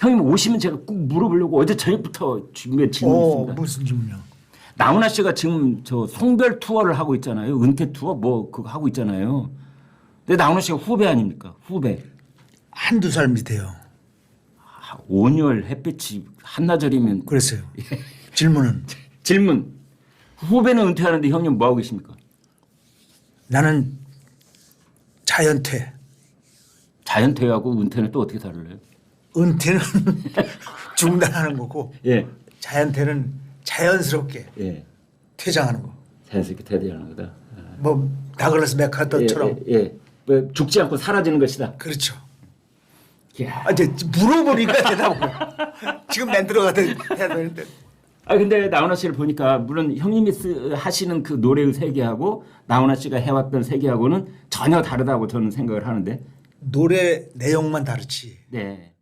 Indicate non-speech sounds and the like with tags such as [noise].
형님 오시면 제가 꼭 물어보려고 어제 저녁부터 준비한 질문이 어, 있습니다. 무슨 질문이요? 나훈아 씨가 지금 저 송별 투어를 하고 있잖아요. 은퇴 투어 뭐 그거 하고 있잖아요. 근데 나훈아 씨가 후배 아닙니까? 후배. 한두 살 밑에요. 아, 온열 햇빛이 한나절이면 그랬어요. [laughs] 질문은 [laughs] 질문. 후배는 은퇴하는데 형님 뭐 하고 계십니까? 나는 자연퇴. 자연퇴하고 은퇴는 또 어떻게 다를래요? 은퇴는 [laughs] 중단하는 거고 예. 자연퇴는 자연스럽게 예. 퇴장하는 거. 자연스럽게 퇴대하는 거다. 뭐 다글라스 맥카더처럼 예, 예, 예. 뭐 죽지 않고 사라지는 것이다. 그렇죠. 아, 이제 물어보니까 대답을 [laughs] 지금 만들어가던 대답인데 아 근데 나훈아 씨를 보니까 물론 형님이 쓰, 하시는 그 노래의 세계하고 나훈아 씨가 해왔던 세계하고는 전혀 다르다고 저는 생각을 하는데 노래 내용만 다르지 네